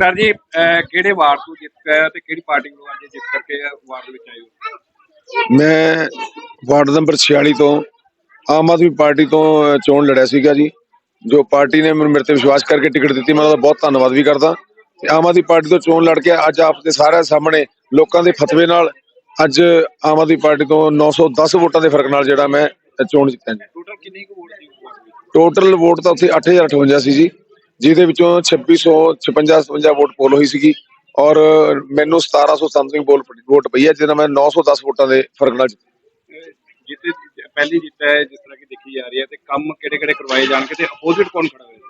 Sir ਜੀ ਕਿਹੜੇ ward ਤੋਂ ਜਿੱਤ ਕੇ ਤੇ ਕਿਹੜੀ ਪਾਰਟੀ ਨੂੰ ਅੱਜ ਜਿੱਤ ਕਰਕੇ ਵਾਰਡ ਵਿੱਚ ਆਏ ਹੋ? ਮੈਂ ਵਾਰਡ ਨੰਬਰ 46 ਤੋਂ ਆਮ ਆਦਮੀ ਪਾਰਟੀ ਤੋਂ ਚੋਣ ਲੜਿਆ ਸੀਗਾ ਜੀ ਜੋ ਪਾਰਟੀ ਨੇ ਮੈਨੂੰ ਮੇਰੇ ਤੇ ਵਿਸ਼ਵਾਸ ਕਰਕੇ ਟਿਕਟ ਦਿੱਤੀ ਮੈਂ ਉਹਦਾ ਬਹੁਤ ਧੰਨਵਾਦ ਵੀ ਕਰਦਾ। ਤੇ ਆਮ ਆਦਮੀ ਪਾਰਟੀ ਤੋਂ ਚੋਣ ਲੜ ਕੇ ਅੱਜ ਆਪ ਦੇ ਸਾਰਿਆਂ ਸਾਹਮਣੇ ਲੋਕਾਂ ਦੇ ਫਤਵੇ ਨਾਲ ਅੱਜ ਆਮ ਆਦਮੀ ਪਾਰਟੀ ਤੋਂ 910 ਵੋਟਾਂ ਦੇ ਫ਼ਰਕ ਨਾਲ ਜਿਹੜਾ ਮੈਂ ਚੋਣ ਜਿੱਤਿਆ ਜੀ। ਟੋਟਲ ਕਿੰਨੀ ਕੁ ਵੋਟ ਸੀ ਟੋਟਲ ਵੋਟ ਤਾਂ ਉੱਥੇ 8058 ਸੀ ਜੀ। ਜਿਹਦੇ ਵਿੱਚੋਂ 2656 57 ਵੋਟ ਪੋਲ ਹੋਈ ਸੀਗੀ ਔਰ ਮੈਨੂੰ 1797 ਵੋਟ ਵੋਟ ਪਈ ਹੈ ਜਿਹਦਾ ਮੈਂ 910 ਵੋਟਾਂ ਦੇ ਫ਼ਰਕ ਨਾਲ ਜਿੱਤੇ ਪਹਿਲੀ ਜਿੱਤ ਹੈ ਜਿਸ ਤਰ੍ਹਾਂ ਕਿ ਦੇਖੀ ਜਾ ਰਹੀ ਹੈ ਤੇ ਕੰਮ ਕਿਹੜੇ ਕਿਹੜੇ ਕਰਵਾਏ ਜਾਣਗੇ ਤੇ ਅਪੋਜ਼ਿਟ ਕੌਣ ਖੜਾ ਹੋਏਗਾ?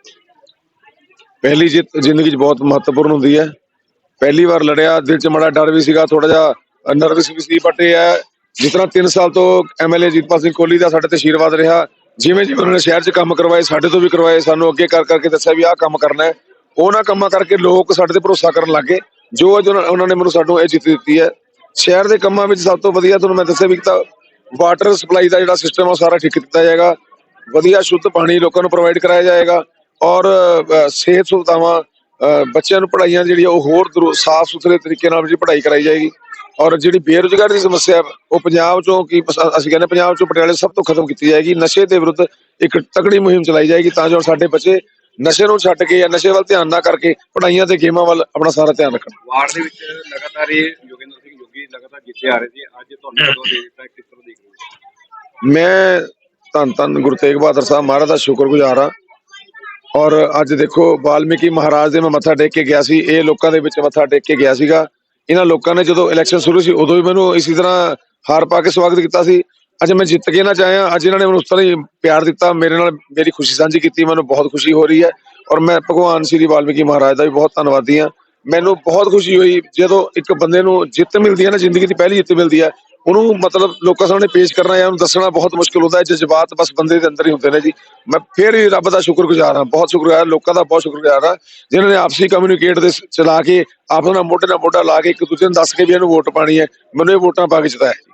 ਪਹਿਲੀ ਜਿੱਤ ਜ਼ਿੰਦਗੀ 'ਚ ਬਹੁਤ ਮਹੱਤਵਪੂਰਨ ਹੁੰਦੀ ਹੈ। ਪਹਿਲੀ ਵਾਰ ਲੜਿਆ ਦਿਲ 'ਚ ਬੜਾ ਡਰ ਵੀ ਸੀਗਾ ਥੋੜਾ ਜਿਹਾ ਨਰਵਸ ਵੀ ਸੀ ਬਟ ਇਹ ਹੈ ਜਿਸ ਤਰ੍ਹਾਂ 3 ਸਾਲ ਤੋਂ ਐਮਐਲਏ ਜੀਤਪਾਲ ਸਿੰਘ ਕੋਹਲੀ ਦਾ ਸਾਡੇ ਤੇ ਆਸ਼ੀਰਵਾਦ ਰਿਹਾ ਜਿਵੇਂ ਜਿਵੇਂ ਉਹਨਾਂ ਨੇ ਸ਼ਹਿਰ 'ਚ ਕੰਮ ਕਰਵਾਏ, ਸਾਡੇ ਤੋਂ ਵੀ ਕਰਵਾਏ, ਸਾਨੂੰ ਅੱਗੇ ਕਰ ਕਰਕੇ ਦੱਸਿਆ ਵੀ ਆਹ ਕੰਮ ਕਰਨਾ ਹੈ। ਉਹਨਾਂ ਕੰਮਾਂ ਕਰਕੇ ਲੋਕ ਸਾਡੇ ਤੇ ਭਰੋਸਾ ਕਰਨ ਲੱਗੇ ਜੋ ਅੱਜ ਉਹਨਾਂ ਉਹਨਾਂ ਨੇ ਮੈਨੂੰ ਸਾਨੂੰ ਇਹ ਜਿੱਤ ਦਿੱਤੀ ਹੈ। ਸ਼ਹਿਰ ਦੇ ਕੰਮਾਂ ਵਿੱਚ ਸਭ ਤੋਂ ਵਧੀਆ ਤੁਹਾਨੂੰ ਮੈਂ ਦੱਸਿਆ ਵੀ ਤਾਂ ਵਾਟਰ ਸਪਲਾਈ ਦਾ ਜਿਹੜਾ ਸਿਸਟਮ ਆ ਉਹ ਸਾਰਾ ਠੀਕ ਕੀਤਾ ਜਾਏਗਾ। ਵਧੀਆ ਸ਼ੁੱਧ ਪਾਣੀ ਲੋਕਾਂ ਨੂੰ ਪ੍ਰੋਵਾਈਡ ਕਰਾਇਆ ਜਾਏਗਾ। ਔਰ ਸਿਹਤ ਸੁਵਿਧਾਵਾਂ ਬੱਚਿਆਂ ਨੂੰ ਪੜ੍ਹਾਈਆਂ ਜਿਹੜੀ ਉਹ ਹੋਰ ਸਾਫ਼ ਸੁਥਰੇ ਤਰੀਕੇ ਨਾਲ ਜਿਹੜੀ ਪੜ੍ਹਾਈ ਕਰਾਈ ਜਾਏਗੀ। ਔਰ ਜਿਹੜੀ ਬੇਰੁਜ਼ਗਾਰੀ ਦੀ ਸਮੱਸਿਆ ਉਹ ਪੰਜਾਬ ਚੋਂ ਕੀ ਅਸੀਂ ਕਹਿੰਦੇ ਪੰਜਾਬ ਚੋਂ ਪਟਿਆਲੇ ਸਭ ਤੋਂ ਖਤਮ ਕੀਤੀ ਜਾਏਗੀ। ਨਸ਼ੇ ਦੇ ਵਿਰੁੱਧ ਇੱਕ ਤਕੜੀ ਮੁਹਿੰਮ ਚਲਾਈ ਜਾਏਗੀ ਤਾਂ ਜੋ ਸਾਡੇ ਬੱਚੇ ਨਸ਼ੇ ਨੂੰ ਛੱਡ ਕੇ ਜਾਂ ਨਸ਼ੇ ਵੱਲ ਧਿਆਨ ਨਾ ਕਰਕੇ ਪੜ੍ਹਾਈਆਂ ਤੇ ਗੇਮਾਂ ਵੱਲ ਆਪਣਾ ਸਾਰਾ ਧਿਆਨ ਰੱਖਣ। ਵਾਰਡ ਦੇ ਵਿੱਚ ਲਗਾਤਾਰ ਇਹ ਯੋਗਿੰਦਰ ਸਿੰਘ ਯੋਗੀ ਲਗਾਤਾਰ ਜਿੱਤੇ ਆ ਰਹੇ ਸੀ ਅੱਜ ਤੁਹਾਨੂੰ ਕਦੋਂ ਦੇ ਦਿੱਤਾ ਕਿਸ ਤਰ੍ਹਾਂ ਦੇਖ ਰਹੇ ਮੈਂ ਧੰਨ ਧੰਨ ਗੁਰੂ ਤੇਗ ਬਹਾਦਰ ਸਾਹਿਬ ਮਹਾਰਾਜ ਦਾ ਸ਼ੁਕਰਗੁਜ਼ਾਰ ਹਾਂ। ਔਰ ਅੱਜ ਦੇਖੋ ਵਾਲਮੀਕੀ ਮਹਾਰਾਜ ਦੇ ਮੈਂ ਮੱਥਾ ਟੇਕ ਕੇ ਗਿਆ ਸੀ, ਇਹ ਲੋਕਾਂ ਦੇ ਵਿੱਚ ਮੱਥਾ ਟੇਕ ਕੇ ਗਿਆ ਸੀਗਾ। ਇਹਨਾਂ ਲੋਕਾਂ ਨੇ ਜਦੋਂ ਇਲੈਕਸ਼ਨ ਸ਼ੁਰੂ ਸੀ, ਉਦੋਂ ਵੀ ਮੈਨੂੰ ਇਸੇ ਤਰ੍ਹਾਂ ਹਾਰ ਪਾ ਕੇ ਸਵਾਗਤ ਕੀਤਾ ਸੀ। ਅੱਜ ਮੈਂ ਜਿੱਤ ਕੇ ਨਾ ਚਾਹਿਆ ਅੱਜ ਇਹਨਾਂ ਨੇ ਮੈਨੂੰ ਉਸ ਤਰ੍ਹਾਂ ਹੀ ਪਿਆਰ ਦਿੱਤਾ, ਮੇਰੇ ਨਾਲ ਮੇਰੀ ਖੁਸ਼ੀ ਸਾਂਝੀ ਕੀਤੀ, ਮੈਨੂੰ ਬਹੁਤ ਖੁਸ਼ੀ ਹੋ ਰਹੀ ਹੈ ਔਰ ਮੈਂ ਭਗਵਾਨ ਸ੍ਰੀ ਵਾਲਮੀਕੀ ਮਹਾਰਾਜ ਦਾ ਵੀ ਬਹੁਤ ਧੰਨਵਾਦੀ ਹਾਂ। ਮੈਨੂੰ ਬਹੁਤ ਖੁਸ਼ੀ ਹੋਈ ਜਦੋਂ ਇੱਕ ਬੰਦੇ ਨੂੰ ਜਿੱਤ ਮਿਲਦੀ ਹੈ ਨਾ, ਜ਼ਿੰਦਗੀ ਦੀ ਪਹਿਲੀ ਜਿੱਤ ਮਿਲਦੀ ਹੈ ਉਹਨੂੰ ਮਤਲਬ ਲੋਕਾਂ ਸਾਹਮਣੇ ਪੇਸ਼ ਕਰਨਾ ਜਾਂ ਉਹਨੂੰ ਦੱਸਣਾ ਬਹੁਤ ਮੁਸ਼ਕਲ ਹੁੰਦਾ ਹੈ ਜਜ਼ਬਾਤ ਬਸ ਬੰਦੇ ਦੇ ਅੰਦਰ ਹੀ ਹੁੰਦੇ ਨੇ ਜੀ। ਮੈਂ ਫੇਰ ਵੀ ਰੱਬ ਦਾ ਸ਼ੁਕਰਗੁਜ਼ਾਰ ਹਾਂ, ਬਹੁਤ ਸ਼ੁਕਰਗੁਜ਼ਾਰ, ਲੋਕਾਂ ਦਾ ਬਹੁਤ ਸ਼ੁਕਰਗੁਜ਼ਾਰ ਹਾਂ, ਜਿਨ੍ਹਾਂ ਨੇ ਆਪਸੀ ਕਮਿਊਨੀਕੇਟ ਦੇ ਚਲਾ ਕੇ ਆਪਣਾ ਮੋਢੇ ਨਾਲ ਮੋਢਾ ਲਾ ਕੇ ਇੱਕ ਦੂਜੇ ਨੂੰ ਦੱਸ ਕੇ ਵੀ ਇਹਨੂੰ ਵੋਟ ਪਾਣੀ ਹੈ। ਮੈਨੂੰ ਇਹ ਵੋਟਾਂ ਪਾ ਕੇ ਜਿਤਾਇਆ।